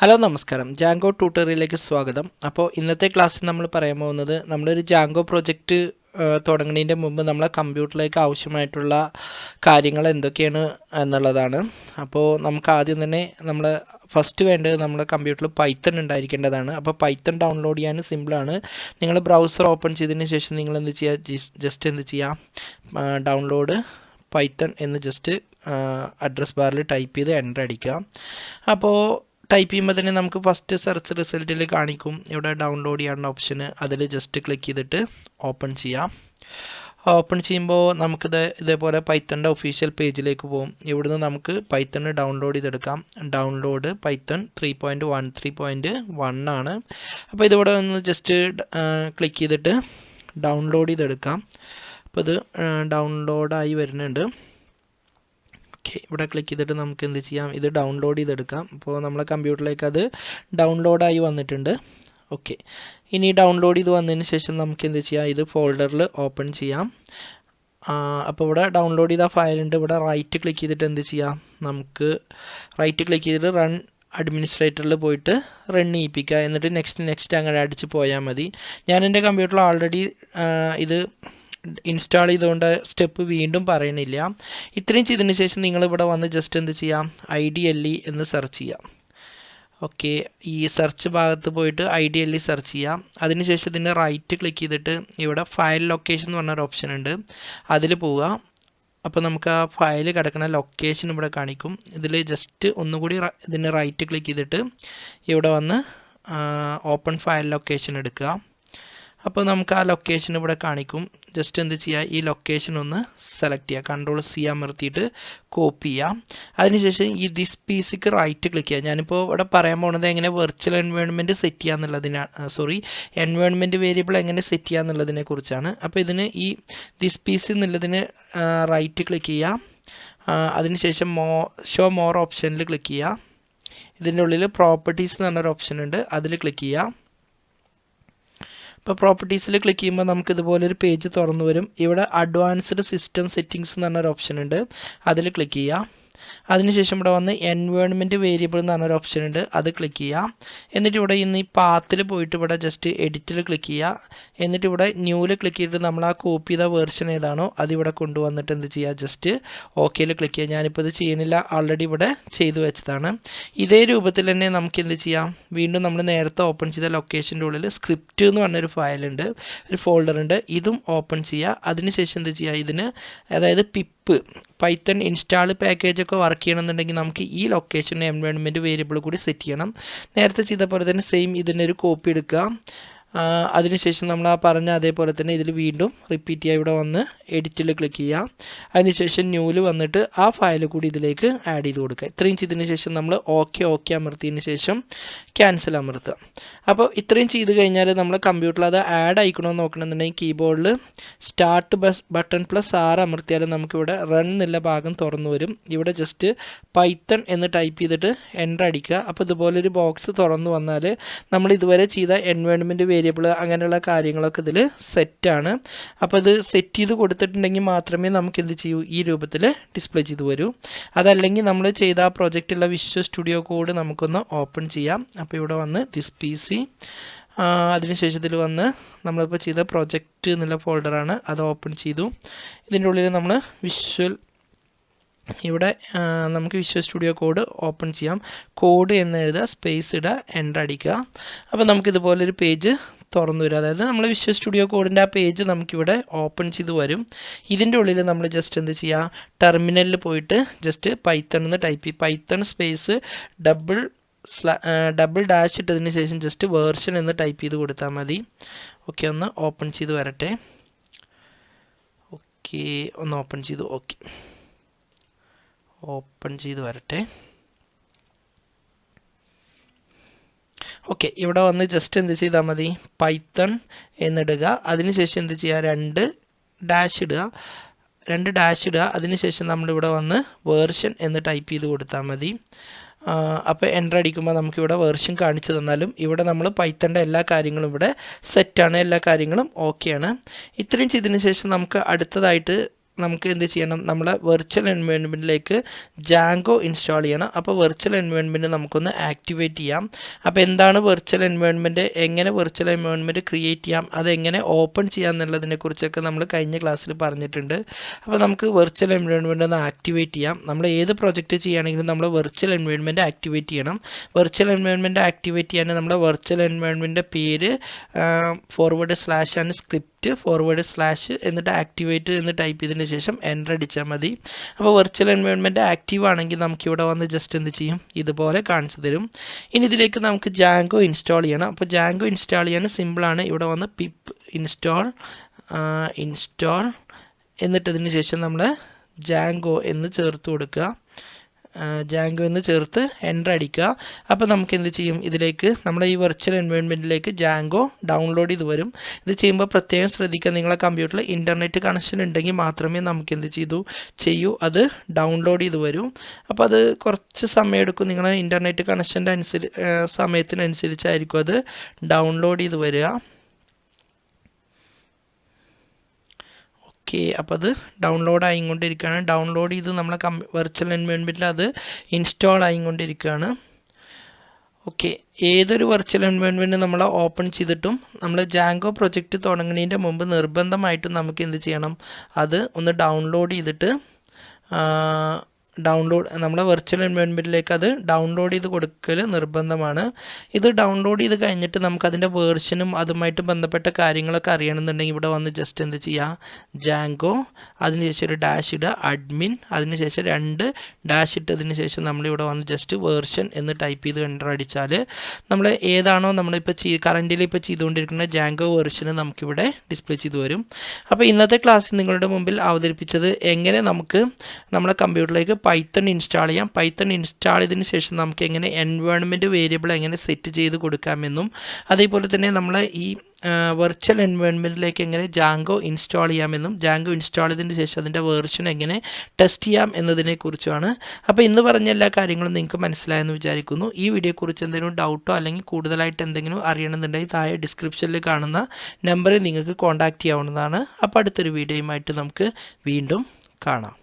Hello നമസ്കാരം. ജാങ്കോ ട്യൂട്ടോറിയലിലേക്ക് സ്വാഗതം. അപ്പോൾ ഇന്നത്തെ ക്ലാസ്സിൽ നമ്മൾ പറയാൻ പോകുന്നത് നമ്മളൊരു ജാങ്കോ പ്രൊജക്റ്റ് തുടങ്ങുന്നതിന്റെ മുമ്പ് നമ്മളെ കമ്പ്യൂട്ടറിലേക്ക് ആവശ്യമായിട്ടുള്ള കാര്യങ്ങൾ എന്തൊക്കെയാണ് എന്നുള്ളതാണ്. അപ്പോൾ നമുക്ക് ആദ്യം തന്നെ നമ്മൾ ഫസ്റ്റ് വേണ്ടത് നമ്മുടെ കമ്പ്യൂട്ടറിൽ പൈത്തൺ ഉണ്ടായിരിക്കേണ്ടതാണ്. അപ്പോൾ പൈത്തൺ ഡൗൺലോഡ് ചെയ്യാൻ സിമ്പിളാണ് നിങ്ങൾ ബ്രൗസർ ഓപ്പൺ ചെയ്തതിന് ശേഷം നിങ്ങൾ എന്ത് ചെയ്യുക ജസ്റ്റ് എന്ത് ചെയ്യുക ഡൗൺലോഡ് പൈത്തൺ എന്ന് ജസ്റ്റ് അഡ്രസ് ബാറിൽ ടൈപ്പ് ചെയ്ത് എന്റർ അടിക്കുക. അപ്പോൾ ടൈപ്പ് ചെയ്യുമ്പോൾ തന്നെ നമുക്ക് ഫസ്റ്റ് സെർച്ച് റിസൾട്ടിൽ കാണിക്കും. ഇവിടെ ഡൗൺലോഡ് ചെയ്യാനുള്ള ഓപ്ഷന് അതിൽ ജസ്റ്റ് ക്ലിക്ക് ചെയ്തിട്ട് ഓപ്പൺ ചെയ്യാം. ഓപ്പൺ ചെയ്യുമ്പോൾ നമുക്കിത് ഇതേപോലെ പൈത്തണിന്റെ ഒഫീഷ്യൽ പേജിലേക്ക് പോകും. ഇവിടുന്ന് നമുക്ക് പൈത്തണ് ഡൗൺലോഡ് ചെയ്തെടുക്കാം. Download python three point one three point one ആണ്. അപ്പോൾ ഇതിവിടെ ഒന്ന് ജസ്റ്റ് ക്ലിക്ക് ചെയ്തിട്ട് ഡൗൺലോഡ് ചെയ്തെടുക്കാം. അപ്പോൾ ഇത് ഡൗൺലോഡായി വരുന്നുണ്ട്. ഓക്കെ ഇവിടെ ക്ലിക്ക് ചെയ്തിട്ട് നമുക്ക് എന്ത് ചെയ്യാം? ഇത് ഡൗൺലോഡ് ചെയ്തെടുക്കാം. അപ്പോൾ നമ്മളെ കമ്പ്യൂട്ടറിലേക്ക് അത് ഡൗൺലോഡായി വന്നിട്ടുണ്ട്. ഓക്കെ ഇനി ഡൗൺലോഡ് ചെയ്ത് വന്നതിന് ശേഷം നമുക്ക് എന്ത് ചെയ്യാം? ഇത് ഫോൾഡറിൽ ഓപ്പൺ ചെയ്യാം. അപ്പോൾ ഇവിടെ ഡൗൺലോഡ് ചെയ്ത ഫയലുണ്ട് ഇവിടെ റൈറ്റ് ക്ലിക്ക് ചെയ്തിട്ട് എന്ത് ചെയ്യാം? നമുക്ക് റൈറ്റ് ക്ലിക്ക് ചെയ്തിട്ട് റൺ അഡ്മിനിസ്ട്രേറ്ററിൽ പോയിട്ട് റൺ ചെയ്യിപ്പിക്കുക എന്നിട്ട് നെക്സ്റ്റ് നെക്സ്റ്റ് അങ്ങനെ അടിച്ച് പോയാൽ മതി. ഞാൻ എന്റെ കമ്പ്യൂട്ടറിൽ ഓൾറെഡി ഇത് ഇൻസ്റ്റാൾ ചെയ്തുകൊണ്ട് സ്റ്റെപ്പ് വീണ്ടും പറയണില്ല ഇത്രയും ചെയ്തതിന് ശേഷം നിങ്ങളിവിടെ വന്ന് ജസ്റ്റ് എന്ത് ചെയ്യാം? ഐ ഡി എൽ ഇ എന്ന് സെർച്ച് ചെയ്യാം. ഓക്കെ ഈ സെർച്ച് ഭാഗത്ത് പോയിട്ട് I D L E search ചെയ്യാം അതിനുശേഷം ഇതിന് റൈറ്റ് ക്ലിക്ക് ചെയ്തിട്ട് ഇവിടെ ഫയൽ ലൊക്കേഷൻ എന്ന് പറഞ്ഞൊരു ഓപ്ഷൻ ഉണ്ട്. അതിൽ പോവുക. അപ്പോൾ നമുക്ക് ആ ഫയൽ കിടക്കുന്ന ലൊക്കേഷൻ ഇവിടെ കാണിക്കും. ഇതിൽ ജസ്റ്റ് ഒന്നുകൂടി ഇതിന് റൈറ്റ് ക്ലിക്ക് ചെയ്തിട്ട് ഇവിടെ വന്ന് ഓപ്പൺ ഫയൽ ലൊക്കേഷൻ എടുക്കുക. അപ്പോൾ നമുക്ക് ആ ലൊക്കേഷൻ ഇവിടെ കാണിക്കും. ജസ്റ്റ് എന്ത് ചെയ്യുക ഈ ലൊക്കേഷൻ ഒന്ന് സെലക്ട് ചെയ്യുക കൺട്രോൾ സി അമർത്തിയിട്ട് കോപ്പി ചെയ്യാം. അതിനുശേഷം ഈ ദിസ് പീസിക്ക് റൈറ്റ് ക്ലിക്ക് ചെയ്യുക ഞാനിപ്പോൾ ഇവിടെ പറയാൻ പോകുന്നത് എങ്ങനെ വെർച്വൽ എൻവയോൺമെന്റ് സെറ്റ് ചെയ്യുക എന്നുള്ളതിനാണ് സോറി എൻവയോൺമെന്റ് വേരിയബിൾ എങ്ങനെ സെറ്റ് ചെയ്യുക എന്നുള്ളതിനെ കുറിച്ചാണ്. അപ്പോൾ ഇതിന് ഈ ദിസ് പീസ് എന്നുള്ളതിന് റൈറ്റ് ക്ലിക്ക് ചെയ്യുക അതിനുശേഷം മോ ഷോ മോർ ഓപ്ഷനിൽ ക്ലിക്ക് ചെയ്യുക ഇതിന്റെ ഉള്ളിൽ പ്രോപ്പർട്ടീസ് എന്ന് പറഞ്ഞൊരു ഓപ്ഷൻ ഉണ്ട്. അതിൽ ക്ലിക്ക് ചെയ്യുക ഇപ്പോൾ പ്രോപ്പർട്ടീസിൽ ക്ലിക്ക് ചെയ്യുമ്പോൾ നമുക്ക് ഇതുപോലെ ഒരു പേജ് തുറന്നു വരും. ഇവിടെ അഡ്വാൻസ്ഡ് സിസ്റ്റം സെറ്റിങ്സ് എന്ന് പറഞ്ഞൊരു ഓപ്ഷൻ ഉണ്ട്. അതിൽ ക്ലിക്ക് ചെയ്യുക അതിനുശേഷം ഇവിടെ വന്ന് എൻവയോൺമെന്റ് വേരിയബിൾ എന്ന് പറഞ്ഞൊരു ഓപ്ഷൻ ഉണ്ട്. അത് ക്ലിക്ക് ചെയ്യാം. എന്നിട്ട് ഇവിടെ ഇന്ന് ഈ പാത്തിൽ പോയിട്ട് ഇവിടെ ജസ്റ്റ് എഡിറ്റിൽ ക്ലിക്ക് ചെയ്യുക എന്നിട്ട് ഇവിടെ ന്യൂവിൽ ക്ലിക്ക് ചെയ്തിട്ട് നമ്മൾ ആ കോപ്പി ചെയ്ത വേർഷൻ ഏതാണോ അതിവിടെ കൊണ്ടുവന്നിട്ട് എന്ത് ചെയ്യുക ജസ്റ്റ് ഓക്കെയിൽ ക്ലിക്ക് ചെയ്യുക ഞാനിപ്പോൾ ഇത് ചെയ്യുന്നില്ല. ഓൾറെഡി ഇവിടെ ചെയ്തു വെച്ചതാണ്. ഇതേ രൂപത്തിൽ തന്നെ നമുക്ക് എന്ത് ചെയ്യാം? വീണ്ടും നമ്മൾ നേരത്തെ ഓപ്പൺ ചെയ്ത ലൊക്കേഷന്റെ ഉള്ളിൽ സ്ക്രിപ്റ്റ് എന്ന് പറഞ്ഞൊരു ഫയലുണ്ട് ഒരു ഫോൾഡർ ഉണ്ട്. ഇതും ഓപ്പൺ ചെയ്യുക അതിനുശേഷം എന്ത് ചെയ്യുക ഇതിന് അതായത് പിപ്പ് പൈത്തൺ ഇൻസ്റ്റാൾ പാക്കേജൊക്കെ വർക്ക് ചെയ്യണമെന്നുണ്ടെങ്കിൽ നമുക്ക് ഈ ലൊക്കേഷൻ എൻവയോൺമെന്റ് വേരിയബിൾ കൂടി സെറ്റ് ചെയ്യണം. നേരത്തെ ചെയ്ത പോലെ തന്നെ സെയിം ഇതിന്റെ ഒരു കോപ്പി എടുക്കുക. അതിനുശേഷം നമ്മൾ ആ പറഞ്ഞ അതേപോലെ തന്നെ ഇതിൽ വീണ്ടും റിപ്പീറ്റ് ചെയ്യുക ഇവിടെ വന്ന് എഡിറ്റിൽ ക്ലിക്ക് ചെയ്യുക അതിനുശേഷം ന്യൂവിൽ വന്നിട്ട് ആ ഫയൽ കൂടി ഇതിലേക്ക് ആഡ് ചെയ്ത് കൊടുക്കുക. ഇത്രയും ചെയ്തതിന് ശേഷം നമ്മൾ ഓക്കെ ഓക്കെ അമർത്തിയതിന് ശേഷം ക്യാൻസൽ അമർത്തുക. അപ്പോൾ ഇത്രയും ചെയ്ത് കഴിഞ്ഞാൽ നമ്മൾ കമ്പ്യൂട്ടറിൽ അത് ആഡ് ആയിക്കണമെന്ന് നോക്കണമെന്നുണ്ടെങ്കിൽ കീബോർഡിൽ start bus button plus R അമർത്തിയാൽ നമുക്കിവിടെ റൺ എന്നുള്ള ഭാഗം തുറന്നു വരും. ഇവിടെ ജസ്റ്റ് പൈത്തൺ എന്ന് ടൈപ്പ് ചെയ്തിട്ട് എന്റർ അടിക്കുക. അപ്പോൾ ഇതുപോലൊരു ബോക്സ് തുറന്നു വന്നാൽ നമ്മൾ ഇതുവരെ ചെയ്ത എൻവയോൺമെന്റ് വേരിയബിൾ അങ്ങനെയുള്ള കാര്യങ്ങളൊക്കെ ഇതിൽ സെറ്റാണ് അപ്പോൾ ഇത് സെറ്റ് ചെയ്ത് കൊടുത്തിട്ടുണ്ടെങ്കിൽ മാത്രമേ നമുക്ക് എന്ത് ചെയ്യൂ? ഈ രൂപത്തിൽ ഡിസ്പ്ലേ ചെയ്ത് വരൂ. അതല്ലെങ്കിൽ നമ്മൾ ചെയ്ത ആ പ്രൊജക്റ്റുള്ള വിഷ്വൽ സ്റ്റുഡിയോ കോഡ് നമുക്കൊന്ന് ഓപ്പൺ ചെയ്യാം. അപ്പോൾ ഇവിടെ വന്ന് ദിസ് പി സി അതിനുശേഷം ഇതിൽ വന്ന് നമ്മളിപ്പോൾ ചെയ്ത പ്രോജക്റ്റ് എന്നുള്ള ഫോൾഡറാണ് അത് ഓപ്പൺ ചെയ്തു. ഇതിന്റെ ഉള്ളിൽ നമ്മൾ വിഷ്വൽ ഇവിടെ നമുക്ക് വിഷ്വൽ സ്റ്റുഡിയോ കോഡ് ഓപ്പൺ ചെയ്യാം. കോഡ് എന്ന് എഴുതുക സ്പേസ് ഇടുക എന്റർ അടിക്കുക. അപ്പോൾ നമുക്കിതുപോലൊരു പേജ് തുറന്നു വരും. അതായത് നമ്മൾ വിഷ്വൽ സ്റ്റുഡിയോ കോഡിന്റെ ആ പേജ് നമുക്കിവിടെ ഓപ്പൺ ചെയ്ത് വരും. ഇതിന്റെ ഉള്ളിൽ നമ്മൾ ജസ്റ്റ് എന്ത് ചെയ്യുക? ടെർമിനലിൽ പോയിട്ട് ജസ്റ്റ് പൈത്തൺ എന്ന് ടൈപ്പ് ചെയ്യും. Python space double double dash ഇട്ടതിന് ശേഷം ജസ്റ്റ് വേർഷൻ എന്ന് ടൈപ്പ് ചെയ്ത് കൊടുത്താൽ മതി. ഓക്കെ ഒന്ന് ഓപ്പൺ ചെയ്ത് വരട്ടെ. ഓക്കെ ഒന്ന് ഓപ്പൺ ചെയ്തു. ഓക്കെ. ഓപ്പൺ ചെയ്ത് വരട്ടെ. ഓക്കെ ഇവിടെ വന്ന് ജസ്റ്റ് എന്ത് ചെയ്താൽ മതി? പൈത്തൺ എന്നിടുക. അതിനുശേഷം എന്ത് ചെയ്യുക? രണ്ട് ഡാഷ് ഇടുക. രണ്ട് ഡാഷ് ഇടുക. അതിനുശേഷം നമ്മളിവിടെ വന്ന് വേർഷൻ എന്ന് ടൈപ്പ് ചെയ്ത് കൊടുത്താൽ മതി. അപ്പോൾ എന്റർ അടിക്കുമ്പോൾ നമുക്കിവിടെ വേർഷൻ കാണിച്ചു തന്നാലും ഇവിടെ നമ്മൾ പൈത്തന്റെ എല്ലാ കാര്യങ്ങളും ഇവിടെ സെറ്റാണ് എല്ലാ കാര്യങ്ങളും ഓക്കെയാണ് ഇത്രയും ചെയ്തതിന് ശേഷം നമുക്ക് അടുത്തതായിട്ട് നമുക്ക് എന്ത് ചെയ്യണം? നമ്മളെ വെർച്വൽ എൻവയോൺമെന്റിലേക്ക് ജാങ്കോ ഇൻസ്റ്റാൾ ചെയ്യണം. അപ്പോൾ വെർച്വൽ എൻവയോൺമെന്റ് നമുക്കൊന്ന് ആക്ടിവേറ്റ് ചെയ്യാം. അപ്പോൾ എന്താണ് വെർച്വൽ എൻവയോൺമെന്റ് എങ്ങനെ വെർച്വൽ എൻവയോൺമെന്റ് ക്രിയേറ്റ് ചെയ്യാം? അതെങ്ങനെ ഓപ്പൺ ചെയ്യാം എന്നുള്ളതിനെക്കുറിച്ചൊക്കെ നമ്മൾ കഴിഞ്ഞ ക്ലാസ്സിൽ പറഞ്ഞിട്ടുണ്ട്. അപ്പോൾ നമുക്ക് വെർച്വൽ എൻവയോൺമെന്റ് ഒന്ന് ആക്ടിവേറ്റ് ചെയ്യാം. നമ്മൾ ഏത് പ്രൊജക്റ്റ് ചെയ്യുകയാണെങ്കിലും നമ്മൾ വെർച്വൽ എൻവയോൺമെന്റ് ആക്ടിവേറ്റ് ചെയ്യണം. വെർച്വൽ എൻവയോൺമെന്റ് ആക്ടിവേറ്റ് ചെയ്യാൻ നമ്മുടെ വെർച്വൽ എൻവയോൺമെന്റിന്റെ പേര് forward slash and script forward slash എന്നിട്ട് ആക്ടിവേറ്റ് എന്ന് ടൈപ്പ് ചെയ്തതിന് ശേഷം എന്റർ അടിച്ചാൽ മതി. അപ്പോൾ വെർച്വൽ എൻവയോൺമെന്റ് ആക്റ്റീവ് ആണെങ്കിൽ നമുക്ക് ഇവിടെ വന്ന് ജസ്റ്റ് എന്ത് ചെയ്യും? ഇതുപോലെ കാണിച്ചു തരും. ഇനി ഇതിലേക്ക് നമുക്ക് ജാങ്കോ ഇൻസ്റ്റാൾ ചെയ്യണം. അപ്പോൾ ജാങ്കോ ഇൻസ്റ്റാൾ ചെയ്യാൻ സിമ്പിളാണ് ഇവിടെ വന്ന് പിപ്പ് ഇൻസ്റ്റാൾ ഇൻസ്റ്റാൾ എന്നിട്ടതിന് ശേഷം നമ്മൾ ജാങ്കോ എന്ന് ചേർത്ത് കൊടുക്കുക. ജാങ്കോ എന്ന് ചേർത്ത് എന്റർ അടിക്കുക. അപ്പോൾ നമുക്ക് എന്ത് ചെയ്യും? ഇതിലേക്ക് നമ്മുടെ ഈ വെർച്വൽ എൻവയോൺമെന്റിലേക്ക് ജാങ്കോ ഡൗൺലോഡ് ചെയ്ത് വരും. ഇത് ചെയ്യുമ്പോൾ പ്രത്യേകം ശ്രദ്ധിക്കുക. നിങ്ങളെ കമ്പ്യൂട്ടറിൽ ഇന്റർനെറ്റ് കണക്ഷൻ ഉണ്ടെങ്കിൽ മാത്രമേ നമുക്ക് എന്ത് ചെയ്തു? ചെയ്യൂ. അത് ഡൗൺലോഡ് ചെയ്ത് വരും. അപ്പോൾ അത് കുറച്ച് സമയം എടുക്കും. നിങ്ങളെ ഇന്റർനെറ്റ് കണക്ഷന്റെ അനുസരിച്ച് സമയത്തിനനുസരിച്ചായിരിക്കും അത് ഡൗൺലോഡ് ചെയ്ത് വരിക. ഓക്കെ അപ്പോൾ അത് ഡൗൺലോഡ് ആയിക്കൊണ്ടിരിക്കുകയാണ്. ഡൗൺലോഡ് ചെയ്ത് നമ്മളെ കം വെർച്വൽ എൻവയോൺമെന്റിൽ അത് ഇൻസ്റ്റാൾ ആയിക്കൊണ്ടിരിക്കുകയാണ്. ഓക്കെ ഏതൊരു വെർച്വൽ എൻവയോൺമെന്റ് നമ്മൾ ഓപ്പൺ ചെയ്തിട്ടും നമ്മൾ ജാങ്കോ പ്രൊജക്റ്റ് തുടങ്ങുന്നതിന്റെ മുമ്പ് നിർബന്ധമായിട്ടും നമുക്ക് എന്ത് ചെയ്യണം? അത് ഒന്ന് ഡൗൺലോഡ് ചെയ്തിട്ട് ഡൗൺലോഡ് നമ്മുടെ വെർച്വൽ എൻവയോൺമെന്റിലേക്ക് അത് ഡൗൺലോഡ് ചെയ്ത് കൊടുക്കൽ നിർബന്ധമാണ്. ഇത് ഡൗൺലോഡ് ചെയ്ത് കഴിഞ്ഞിട്ട് നമുക്ക് അതിന്റെ വേർഷനും അതുമായിട്ട് ബന്ധപ്പെട്ട കാര്യങ്ങളൊക്കെ അറിയണമെന്നുണ്ടെങ്കിൽ ഇവിടെ വന്ന് ജസ്റ്റ് എന്ത് ചെയ്യുക ജാങ്കോ അതിനുശേഷം ഒരു ഡാഷ് ഇടുക അഡ്മിൻ അതിനുശേഷം രണ്ട് ഡാഷ് ഇട്ടതിന് ശേഷം നമ്മളിവിടെ വന്ന് ജസ്റ്റ് വേർഷൻ എന്ന് ടൈപ്പ് ചെയ്ത് എന്റർ അടിച്ചാൽ നമ്മൾ ഏതാണോ നമ്മളിപ്പോൾ ചെയ് കറന്റിൽ ഇപ്പോൾ ചെയ്തുകൊണ്ടിരിക്കുന്ന ജാങ്കോ വേർഷന് നമുക്കിവിടെ ഡിസ്പ്ലേ ചെയ്ത് വരും. അപ്പോൾ ഇന്നത്തെ ക്ലാസ്സിൽ നിങ്ങളുടെ മുമ്പിൽ അവതരിപ്പിച്ചത് എങ്ങനെ നമുക്ക് നമ്മുടെ കമ്പ്യൂട്ടറിലേക്ക് പൈത്തൺ ഇൻസ്റ്റാൾ ചെയ്യാം. പൈത്തൺ ഇൻസ്റ്റാൾ ചെയ്തതിന് ശേഷം നമുക്ക് എങ്ങനെ എൻവയോൺമെന്റ് വേരിയബിൾ എങ്ങനെ സെറ്റ് ചെയ്ത് കൊടുക്കാമെന്നും അതേപോലെ തന്നെ നമ്മൾ ഈ വെർച്വൽ എൻവയോൺമെന്റിലേക്ക് എങ്ങനെ ജാങ്കോ ഇൻസ്റ്റാൾ ചെയ്യാമെന്നും ജാങ്കോ ഇൻസ്റ്റാൾ ചെയ്തതിന് ശേഷം അതിന്റെ വേർഷൻ എങ്ങനെ ടെസ്റ്റ് ചെയ്യാം എന്നതിനെക്കുറിച്ചുമാണ് അപ്പോൾ ഇന്ന് പറഞ്ഞ എല്ലാ കാര്യങ്ങളും നിങ്ങൾക്ക് മനസ്സിലായെന്ന് വിചാരിക്കുന്നു. ഈ വീഡിയോയെക്കുറിച്ച് എന്തെങ്കിലും ഡൗട്ടോ അല്ലെങ്കിൽ കൂടുതലായിട്ട് എന്തെങ്കിലും അറിയണമെന്നുണ്ടെങ്കിൽ താഴെ ഡിസ്ക്രിപ്ഷനിൽ കാണുന്ന നമ്പറിൽ നിങ്ങൾക്ക് കോൺടാക്റ്റ് ചെയ്യാവുന്നതാണ്. അപ്പോൾ അടുത്തൊരു വീഡിയോയുമായിട്ട് നമുക്ക് വീണ്ടും കാണാം.